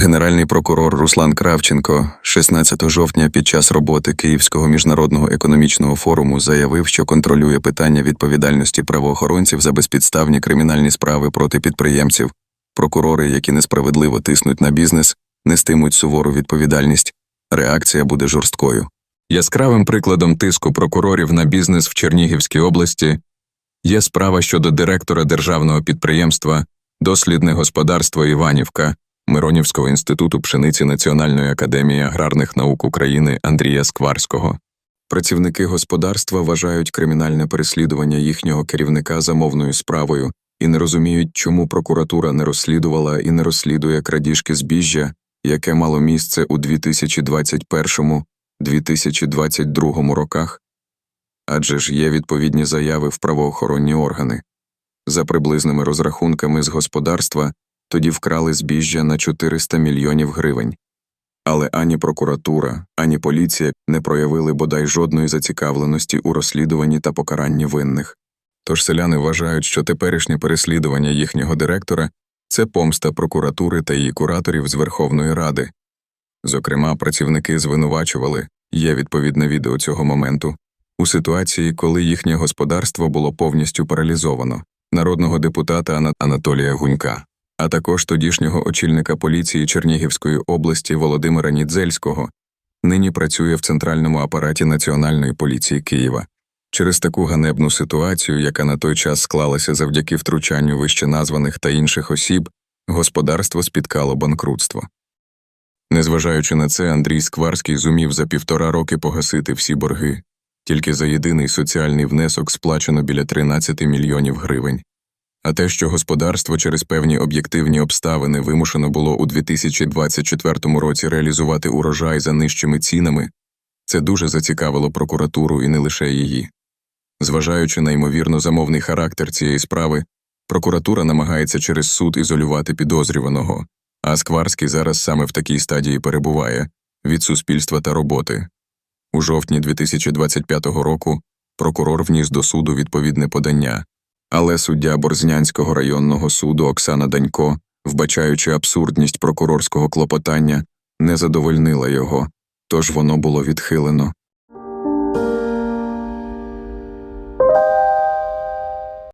Генеральний прокурор Руслан Кравченко 16 жовтня під час роботи Київського міжнародного економічного форуму заявив, що контролює питання відповідальності правоохоронців за безпідставні кримінальні справи проти підприємців. Прокурори, які несправедливо тиснуть на бізнес, нестимуть сувору відповідальність. Реакція буде жорсткою. Яскравим прикладом тиску прокурорів на бізнес в Чернігівській області є справа щодо директора державного підприємства Дослідне господарство Іванівка Миронівського інституту пшениці Національної академії аграрних наук України Андрія Скварського. Працівники господарства вважають кримінальне переслідування їхнього керівника замовною справою і не розуміють, чому прокуратура не розслідувала і не розслідує крадіжки збіжжя, яке мало місце у 2021-2022 роках. Адже ж є відповідні заяви в правоохоронні органи. За приблизними розрахунками з господарства тоді вкрали збіжжя на 400 мільйонів гривень. Але ані прокуратура, ані поліція не проявили бодай жодної зацікавленості у розслідуванні та покаранні винних. Тож селяни вважають, що теперішнє переслідування їхнього директора це помста прокуратури та її кураторів з Верховної Ради. Зокрема, працівники звинувачували є відповідне відео цього моменту у ситуації, коли їхнє господарство було повністю паралізовано народного депутата Ана- Анатолія Гунька, а також тодішнього очільника поліції Чернігівської області Володимира Нідзельського, нині працює в центральному апараті Національної поліції Києва. Через таку ганебну ситуацію, яка на той час склалася завдяки втручанню вищеназваних та інших осіб, господарство спіткало банкрутство. Незважаючи на це, Андрій Скварський зумів за півтора роки погасити всі борги. Тільки за єдиний соціальний внесок сплачено біля 13 мільйонів гривень. А те, що господарство через певні об'єктивні обставини вимушено було у 2024 році реалізувати урожай за нижчими цінами, це дуже зацікавило прокуратуру і не лише її. Зважаючи на ймовірно замовний характер цієї справи, прокуратура намагається через суд ізолювати підозрюваного, а Скварський зараз саме в такій стадії перебуває від суспільства та роботи. У жовтні 2025 року прокурор вніс до суду відповідне подання, але суддя Борзнянського районного суду Оксана Данько, вбачаючи абсурдність прокурорського клопотання, не задовольнила його, тож воно було відхилено.